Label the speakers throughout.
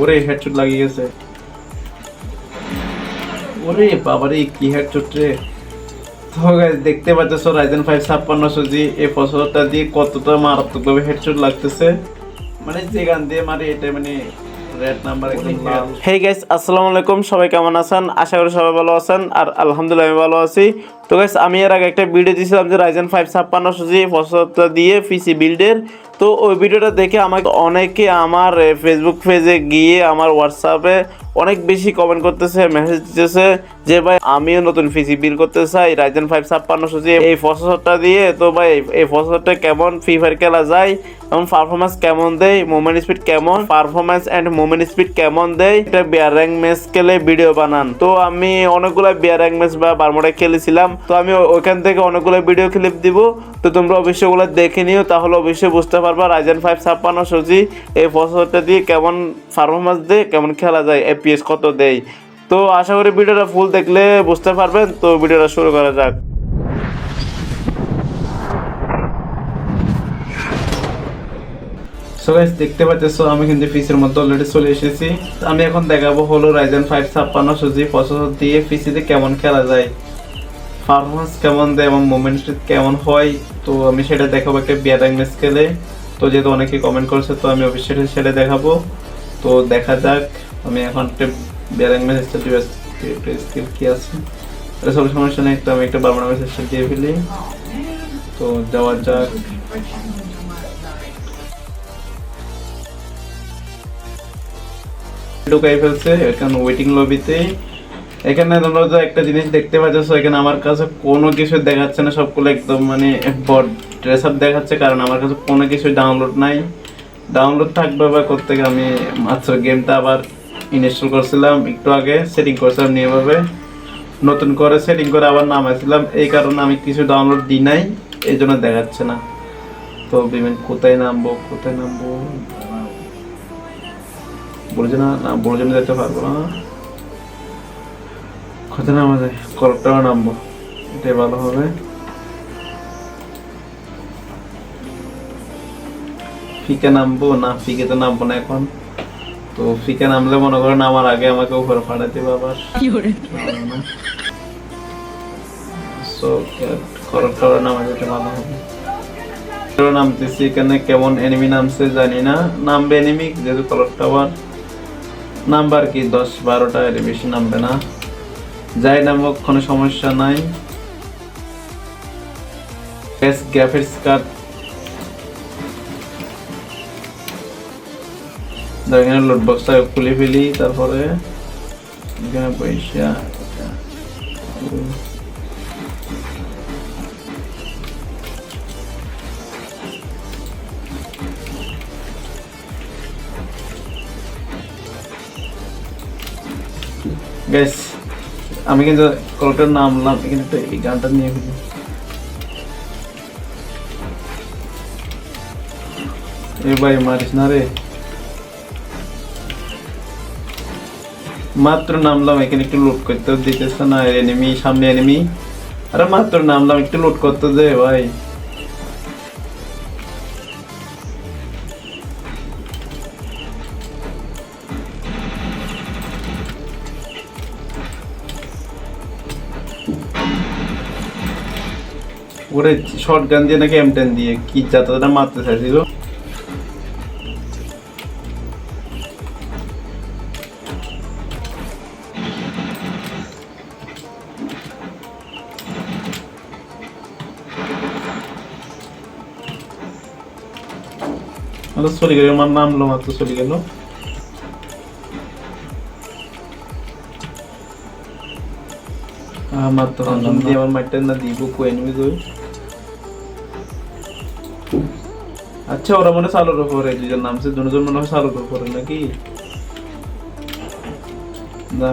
Speaker 1: ওরে হেডশট লাগিয়ে গেছে। ওরে বাবারে কি হেডশট রে। তো দেখতে পাচ্ছ রাইজেন ফাইভ ছাপ্পান্নশো জি এই ফসলটা দিয়ে কতটা মারাত্মকভাবে হেডশট লাগতেছে। মানে যে গান দিয়ে মারে এটা মানে রেড নাম্বার একদম
Speaker 2: হে গাইস আসসালামু আলাইকুম। সবাই কেমন আছেন? আশা করি সবাই ভালো আছেন। আর আলহামদুলিল্লাহ আমি ভালো আছি। তো গাইস আমি এর আগে একটা ভিডিও দিয়েছিলাম যে রাইজেন ফাইভ ছাপ্পান্ন সুজি ফসলটা দিয়ে পিসি বিল্ডের তো ওই ভিডিওটা দেখে আমাকে অনেকে আমার ফেসবুক পেজে গিয়ে আমার হোয়াটসঅ্যাপে অনেক বেশি কমেন্ট করতেছে মেসেজ দিতেছে যে, ভাই, আমিও নতুন পিসি বিল করতে চাই রাইজেন ফাইভ ছাপ্পান্ন সুজি এই ফসলটা দিয়ে। তো ভাই, এই ফসলটা কেমন? ফ্রি ফায়ার খেলা যায়, এবং পারফরমেন্স কেমন দেয়? মুভমেন্ট স্পিড কেমন? পারফরমেন্স এন্ড মুভমেন্ট স্পিড কেমন দেয়? এটা বিয়ার র্যাঙ্ক ম্যাচ খেলে ভিডিও বানান। তো আমি অনেকগুলো বিয়ার র্যাঙ্ক ম্যাচ বা বারমোডে খেলেছিলাম। তো আমি ওইখান থেকে অনেকগুলো ভিডিও ক্লিপ দিব। তো তোমরা অবশ্যই ওগুলো দেখে নিও, তাহলে অবশ্যই বুঝতে পারবা রাইজেন ফাইভ ছাপ্পান্ন সজি এই ফসলটা দিয়ে কেমন পারফরমেন্স দেয়, কেমন খেলা যায় এপিএস কত দেয়। তো আশা করি ভিডিওটা ফুল দেখলে বুঝতে পারবেন, তো ভিডিওটা শুরু করা যাক।
Speaker 1: সো গাইস দেখতে পাচ্ছ, আমি কিন্তু পিসির মধ্যে অলরেডি চলে এসেছি। আমি এখন দেখাবো হলো রাইজেন ফাইভ ছাপ্পান্ন সুজি প্রসেসর দিয়ে পিসিতে কেমন খেলা যায়। পারফরমেন্স কেমন দেয় এবং মুভমেন্ট কেমন হয়, তো আমি সেটা দেখাবো একটা বিয়ার খেলে তো যেহেতু অনেকে কমেন্ট করেছে, তো আমি অবশ্যই সেটা দেখাবো। তো দেখা যাক, আমি এখন একটা বিয়ার ম্যাচ স্কিল কি আছে। এটা সব সমস্যা নেই তো আমি একটা বারবার ম্যাচ দিয়ে ফেলি। তো যাওয়া যাক। ঢুকাই ফেলছে, এখানে ওয়েটিং লবিতে এখানে তোমরা তো একটা জিনিস দেখতে পাচ্ছ, এখানে আমার কাছে কোনো কিছু দেখাচ্ছে না, সবগুলো একদম মানে বড ড্রেস আপ দেখাচ্ছে, কারণ আমার কাছে কোনো কিছু ডাউনলোড নাই। ডাউনলোড থাকবে বা করতে আমি মাত্র গেমটা আবার ইনস্টল করছিলাম একটু আগে সেটিং করছিলাম নিয়েভাবে নতুন করে সেটিং করে আবার নামাইছিলাম, এই কারণে আমি কিছু ডাউনলোড দিই নাই, এই জন্য দেখাচ্ছে না। তো বিভিন্ন কোথায় নামবো কোথায় নামবো? বলছে না বলছে না যেতে পারব না। কোথায় নামা যায় কলকটাও নামবো। এটাই ভালো হবে। ফিকে নামবো? না ফিকে তো নামবো না এখন। তো ফিকে নামলে মনে করেন আমার আগে আমাকে উপরে পাঠাতে আবার। সো নামা যেতে ভালো হবে। নামতেছি এখানে কেমন এনিমি নামছে জানি না। নামবে এনিমি যেহেতু কলর টাওয়ার নাম্বার কি? দশ বারোটা এর বেশি নামবে না। যাই নামক কোনো সমস্যা নাই। এস গ্রাফিক্স কার্ড এখানে লোড বক্সটা খুলে ফেলি, তারপরে এখানে পয়সা গাইস আমি কিন্তু কলটার নামলাম কিন্তু এই গানটা নিয়ে গেছি ভাই মারিস না রে। মাত্র নামলাম, এখানে একটু লোড করতে দিতেছে না এনিমি সামনে এনিমি আরে মাত্র নামলাম, একটু লোড করতে দে ভাই। ওরে শর্ট গান দিয়ে নাকি এম টেন দিয়ে? কি যাত্রাটা মারতে চাইছিল? চলে গেল আমার নামলো মাত্র চলে গেল আমার তো নাম দিয়ে আমার মাইটটা না দিব কই এনিমি কই? আচ্ছা ওরা মনে সালোর উপরে দুজন নামছে, দুজন মনে হয় সালোর উপরে নাকি? না।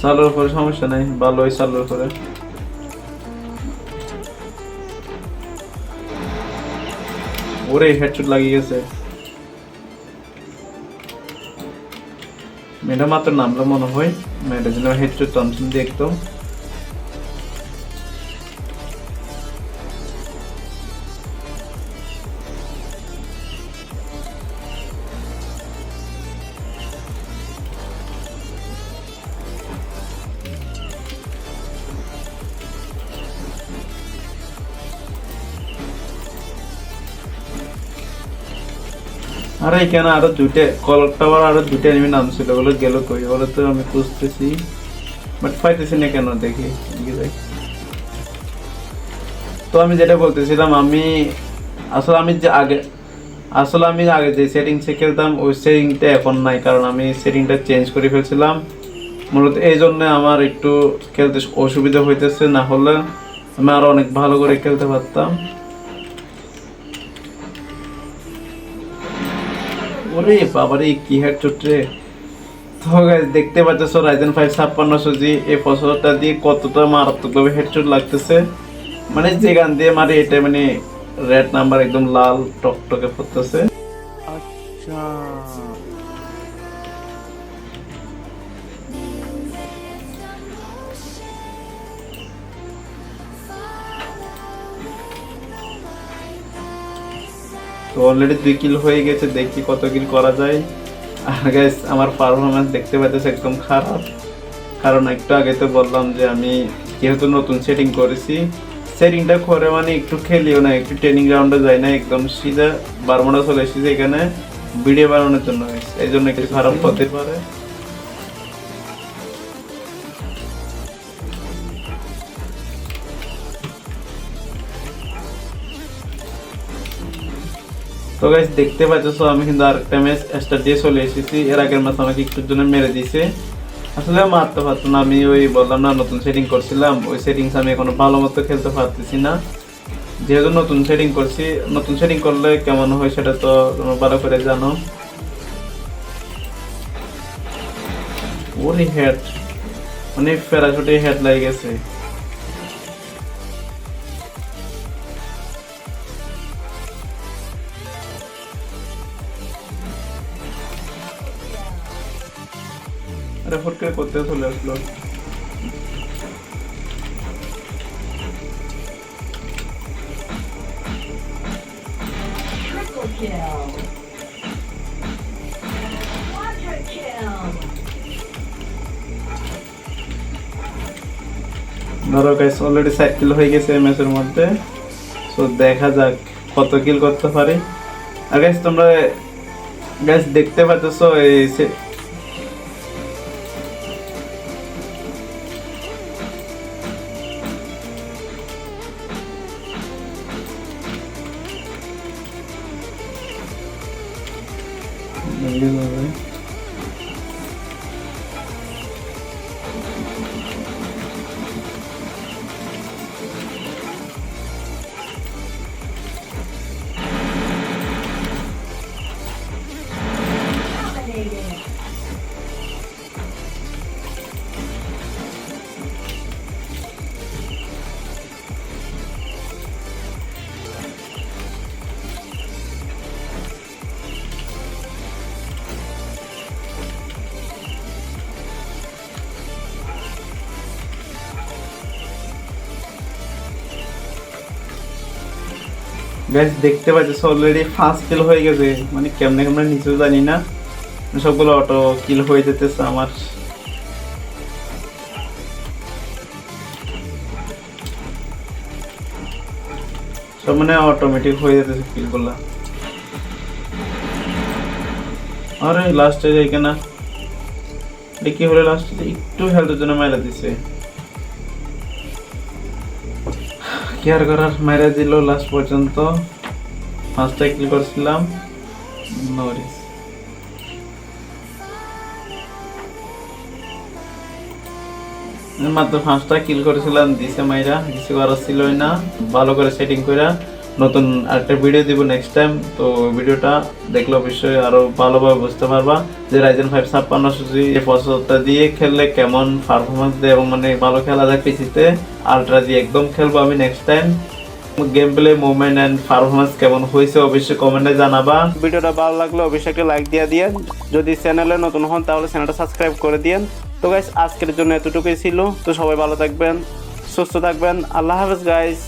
Speaker 1: সালোর উপরে সমস্যা নাই, ভালো ওই সালোর উপরে। ওরে হেডশট লাগিয়ে গেছে। মেয়েটা মাত্র নামলো মনে হয়, মেয়েটা যেন হেডশট দিয়ে একদম আর এখানে আরও দুইটা কলর টাওয়ার আরও দুইটা এনিমি নাম ছিল, ওগুলো গেল কই? ওগুলো তো আমি খুঁজতেছি। বাট পাইতেছি না কেন দেখি। তো আমি যেটা বলতেছিলাম, আমি আসলে আমি যে আগে, আসলে আমি আগে যে সেটিংসে খেলতাম, ওই সেটিংটা এখন নাই, কারণ আমি সেটিংটা চেঞ্জ করে ফেলছিলাম। মূলত এই জন্য আমার একটু খেলতে অসুবিধা হইতেছে, না হলে আমি আরও অনেক ভালো করে খেলতে পারতাম। ওরে বাবারে, কি হেড চটরে তো দেখতে পাচ্ছ রাইজেন ফাইভ ছাপ্পান্নশো জি, এই ফসলটা দিয়ে কতটা মারাত্মকভাবে হেডশট লাগতেছে। মানে যে গান দিয়ে মারে এটা মানে রেড নাম্বার একদম লাল টকটকে পড়তেছে।
Speaker 2: আচ্ছা।
Speaker 1: তো অলরেডি দুই কিল হয়ে গেছে, দেখি কত কিল করা যায়। আর গাইস আমার পারফরমেন্স দেখতে পাচ্ছে একদম খারাপ। কারণ একটু আগে তো বললাম যে আমি যেহেতু নতুন সেটিং করেছি সেটিংটা করে মানে একটু খেলিও না একটু ট্রেনিং গ্রাউন্ডে যাই না একদম সিধা বারমোড়া চলে এসেছি এখানে ভিডিও বানানোর জন্য। এই জন্য একটু খারাপ হতে পারে। তো গাইস দেখতে পাচ্ছ আমি কিন্তু আরেকটা ম্যাচ স্টার দিয়ে চলে এসেছি। এর আগের ম্যাচ আমাকে একটুর জন্য মেরে দিয়েছে। আসলে মারতে পারতো না, আমি ওই বললাম না, নতুন সেটিং করছিলাম। ওই সেটিংস আমি এখনও ভালো মতো খেলতে পারতেছি না। যেহেতু নতুন সেটিং করছি, নতুন সেটিং করলে কেমন হয় সেটা তো তোমরা ভালো করে জানো। ওরে হেড মানে প্যারাশুটে হেড লাগে গেছে। আরে ফট করে করতে চলে আসলো. ধরো গাইস অলরেডি ষাট কিল হয়ে গেছে এই ম্যাচের মধ্যে তো দেখা যাক কত কিল করতে পারি আর গাইস তোমরা গাইস দেখতে পাচ্ছ এই গাইস দেখতে পাচ্ছ অলরেডি ফার্স্ট কিল হয়ে গেছে। মানে কেমনে কেমনে নিচেও জানি না। সবগুলো অটো কিল হয়ে যেতেছে আমার। সব মানে অটোমেটিক হয়ে যেতেছে কিলগুলো আরে লাস্টে যাই কেনা কি হলো লাস্টে একটু হেলথের জন্য মাইরা দিছে। কেয়ার করার মেরে দিল লাস্ট পর্যন্ত। ফার্স্ট কিল করছিলাম? নরিস মাত্র পাঁচটা কিল করেছিলাম, দিছে মাইরা, কিছু করার ছিলই না। ভালো করে সেটিং কইরা নতুন আরেকটা ভিডিও দিব নেক্সট টাইম তো ভিডিওটা দেখলে অবশ্যই আরও ভালোভাবে বুঝতে পারবা যে রাইজেন ফাইভ ছাপ্পান্ন সুজি এই প্রসেসরটা দিয়ে খেললে কেমন পারফরমেন্স দেয় এবং মানে ভালো খেলা যায় পিসিতে আলট্রা দিয়ে একদম খেলব আমি next time game play movement and performance কেমন হয়েছে অবশ্যই কমেন্টে জানাবা।
Speaker 2: ভিডিওটা ভালো লাগলে অবশ্যই একটা লাইক দিয়ে দিয়েন। যদি চ্যানেলে নতুন হন তাহলে চ্যানেলটা সাবস্ক্রাইব করে দিয়েন। তো গাইস আজকের জন্য এতটুকুই ছিল। তো সবাই ভালো থাকবেন, সুস্থ থাকবেন। আল্লাহ হাফেজ গাইস